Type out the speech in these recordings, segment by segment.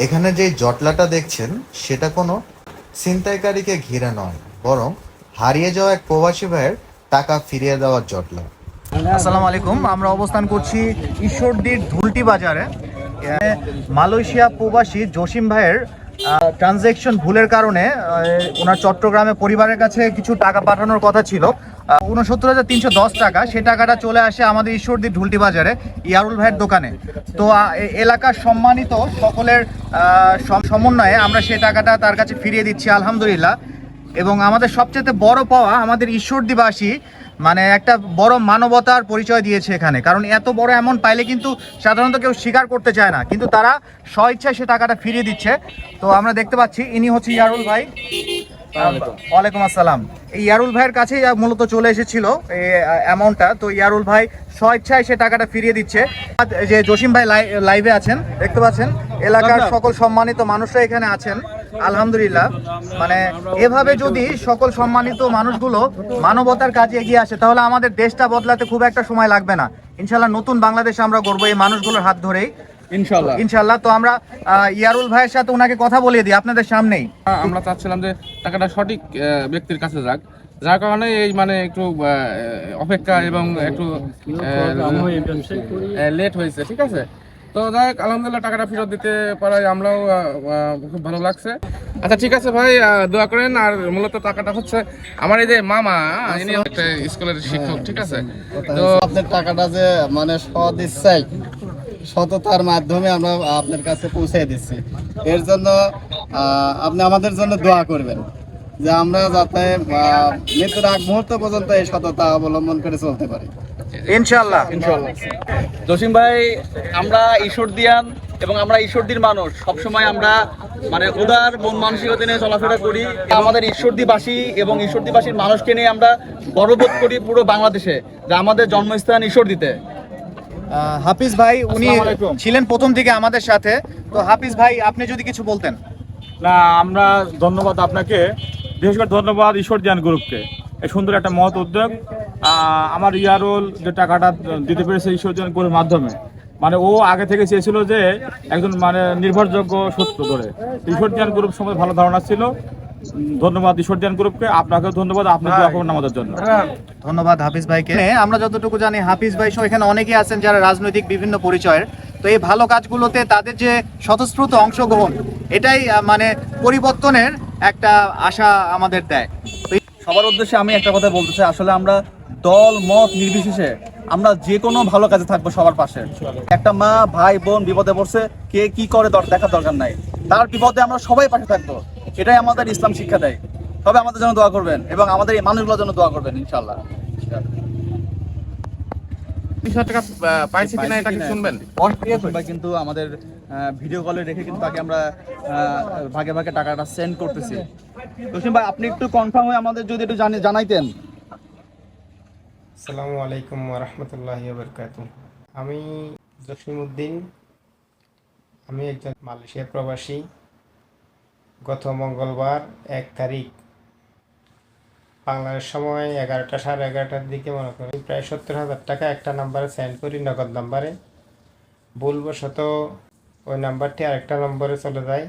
এখানে যে জটলাটা দেখছেন, সেটা কোনো ছিনতাইকারীকে ঘিরে নয়, বরং হারিয়ে যাওয়া এক প্রবাসী ভাইয়ের টাকা ফিরিয়ে দেওয়ার জটলা। আসসালামু আলাইকুম, আমরা অবস্থান করছি ঈশ্বরদীর ধুলটি বাজারে মালয়েশিয়া প্রবাসী জসিম ভাইয়ের ট্রানজ্যাকশন ভুলের কারণে ওনার চট্টগ্রামে পরিবারের কাছে কিছু টাকা পাঠানোর কথা ছিল। উনসত্তর হাজার তিনশো দশ টাকা। সে টাকাটা চলে আসে আমাদের ঈশ্বরদী ঢুলটি বাজারে ইয়ারুল ভাইয়ের দোকানে। তো এলাকার সম্মানিত সকলের সমন্বয়ে আমরা সে টাকাটা তার কাছে ফিরিয়ে দিচ্ছি, আলহামদুলিল্লাহ। এবং আমাদের সবচেয়ে বড় পাওয়া আমাদের ঈশ্বরদীবাসী মানে একটা বড় মানবতার পরিচয় দিয়েছে এখানে। কারণ এত বড় এমন পাইলে কিন্তু সাধারণত কেউ স্বীকার করতে চায় না। কিন্তু তারা স্বইচ্ছায় সে টাকাটা ফিরিয়ে দিচ্ছে। তো আমরা দেখতে পাচ্ছি, ইনি হচ্ছে ইয়ারুল ভাই। ওয়ালাইকুম আসসালাম। এই ইয়ারুল ভাইয়ের কাছেই মূলত চলে এসেছিল এই অ্যামাউন্টটা তো ইয়ারুল ভাই সে টাকাটা ফিরিয়ে দিচ্ছে। যে জসিম ভাই লাই- লাইভে আছেন দেখতে পাচ্ছেন এলাকার সকল সম্মানিত মানুষরা এখানে আছেন আলহামদুলিল্লাহ। মানে এভাবে যদি সকল সম্মানিত মানুষগুলো মানবতার কাজে এগিয়ে আসে তাহলে আমাদের দেশটা বদলাতে খুব একটা সময় লাগবে না। ইনশাল্লাহ নতুন বাংলাদেশ আমরা গড়বো এই মানুষগুলোর হাত ধরেই। ইনশাল্লাহ ইনশাল্লাহ তো আমরা ইয়ারুল ভাইয়ের সাথে ওনাকে কথা বলিয়ে দিই আপনাদের সামনেই। আমরা চাচ্ছিলাম যে টাকাটা সঠিক ব্যক্তির কাছে যাক। যার কারণে এই মানে একটু অপেক্ষা এবং একটু লেট হয়েছে ঠিক আছে? তো যাই হোক, আলহামদুলিল্লাহ টাকাটা ফেরত দিতে পারায় আমরাও খুব ভালো লাগছে। আচ্ছা ঠিক আছে ভাই দোয়া করেন আর মূলত টাকাটা হচ্ছে আমার এই যে মামা ইনি একটা স্কুলের শিক্ষক ঠিক আছে? তো আপনার টাকাটা যে মানে সৎ ইচ্ছাই সততার মাধ্যমে আমরা আপনার কাছে পৌঁছে দিচ্ছি। এর জন্য আহ, আপনি আমাদের জন্য দোয়া করবেন যে আমরা যাতে মৃত্যুর আগ মুহূর্ত পর্যন্ত এই সততা অবলম্বন করে চলতে পারি। ইনশাল্লাহ জসিম ভাই আমরা ঈশ্বরদিয়ান এবং আমরা ঈশ্বরদীর মানুষ। সবসময় আমরা মানে উদার মন মানসিকতা নিয়ে চলাফেরা করি। আমাদের ঈশ্বরদীবাসী এবং ঈশ্বরদীবাসীর মানুষকে নিয়ে আমরা গর্ববোধ করি পুরো বাংলাদেশে যে আমাদের জন্মস্থান ঈশ্বরদীতে। হাফিজ ভাই উনি ছিলেন প্রথম থেকে আমাদের সাথে। তো হাফিজ ভাই আপনি যদি কিছু বলতেন। না আমরা ধন্যবাদ আপনাকে। বিশেষ করে ধন্যবাদ ঈশ্বর জ্ঞান গ্রুপকে। এই সুন্দর একটা মহৎ উদ্যোগ। আমার ইয়ারোল যে টাকাটা দিতে পেরেছে ঈশ্বর জ্ঞান গ্রুপের মাধ্যমে মানে ও আগে থেকে চেয়েছিল যে একজন মানে নির্ভরযোগ্য সূত্র ধরে। ঈশ্বর জ্ঞান গ্রুপ সম্বন্ধে ভালো ধারণা ছিল। ধন্যবাদ ঈশ্বর গ্রুপকে আপনাকেও ধন্যবাদ আপনার দোয়া করুন আমাদের জন্য। ধন্যবাদ হাফিজ ভাইকে। আমরা যতটুকু জানি হাফিজ ভাই সহ এখানে অনেকেই আছেন যারা রাজনৈতিক বিভিন্ন পরিচয়ের। তো এই ভালো কাজগুলোতে তাদের যে স্বতঃস্ফূর্ত অংশগ্রহণ এটাই মানে পরিবর্তনের একটা আশা আমাদের দেয়। সবার উদ্দেশ্যে আমি একটা কথা বলতে চাই। আসলে আমরা দল মত নির্বিশেষে আমরা যে কোনো ভালো কাজে থাকব সবার পাশে। একটা মা ভাই বোন বিপদে পড়ছে কে কি করে দেখার দরকার নাই। তার বিপদে আমরা সবাই পাশে থাকব। এটাই আমাদের ইসলাম শিক্ষা দেয়। তবে আমাদের জন্য দোয়া করবেন এবং আমাদের এই মানুষগুলোর জন্য দোয়া করবেন ইনশাল্লাহ তিরিশ হাজার টাকা আহ, পাইছে কিনা এটা কি শুনবেন? ভাই কিন্তু আমাদের ভিডিও কলে রেখে কিন্তু তাকে আমরা ভাগে ভাগে টাকাটা সেন্ড করতেছি। জসিম ভাই আপনি একটু কনফার্ম হয়ে আমাদের যদি একটু জানি- জানাইতেন। আসসালামু আলাইকুম রহমতুল্লাহি বরকাত আমি জসিমউদ্দিন। আমি একজন মালয়েশিয়া প্রবাসী। গত মঙ্গলবার এক তারিখ। বাংলাদেশ সময় এগারোটা সাড়ে এগারোটার দিকে মনে করি প্রায় সত্তর হাজার টাকা একটা নাম্বারে সেন্ড করি নগদ নাম্বারে। ভুলবশত ওই নাম্বারটি আরেকটা নম্বরে চলে যায়।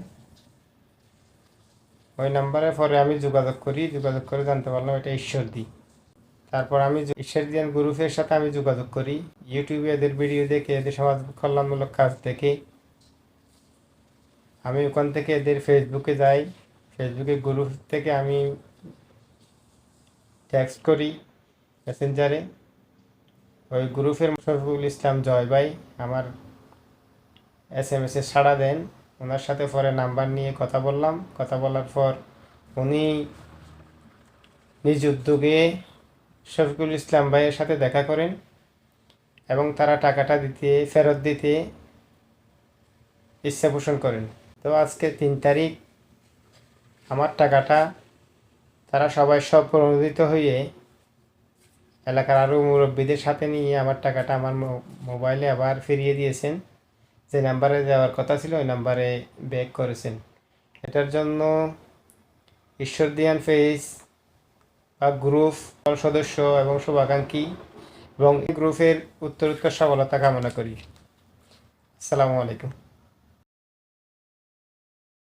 ওই নাম্বারে পরে আমি যোগাযোগ করি, যোগাযোগ করে জানতে পারলাম এটা ঈশ্বরদী। তারপর আমি ঈশ্বরদিয়ান গ্রুপের সাথে আমি যোগাযোগ করি। ইউটিউবে এদের ভিডিও দেখে, এদের সমাজ কল্যাণমূলক কাজ দেখে। আমি ওখান থেকে এদের ফেসবুকে যাই। ফেসবুকে গ্রুপ থেকে আমি টেক্সট করি মেসেঞ্জারে ওই গ্রুপের শফিকুল ইসলাম জয় ভাই আমার এস এম এসে সাড়া দেন। ওনার সাথে পরে নাম্বার নিয়ে কথা বললাম। কথা বলার পর উনি নিজ উদ্যোগে শফিকুল ইসলাম ভাইয়ের সাথে দেখা করেন এবং তারা টাকাটা দিতে, ফেরত দিতে ইচ্ছা পোষণ করেন। তো আজকে তিন তারিখ, আমার টাকাটা তারা সবাই সব প্রণোদিত হয়ে এলাকার আরও মুরব্বীদের সাথে নিয়ে আমার টাকাটা আমার মোবাইলে আবার ফিরিয়ে দিয়েছেন। যে নাম্বারে দেওয়ার কথা ছিল, ওই নাম্বারে ব্যাক করেছেন। এটার জন্য ঈশ্বরদিয়ান ফেস বা গ্রুপ সদস্য এবং শুভাকাঙ্ক্ষী এবং গ্রুপের উত্তরোত্তর সফলতা কামনা করি। আসসালামু আলাইকুম।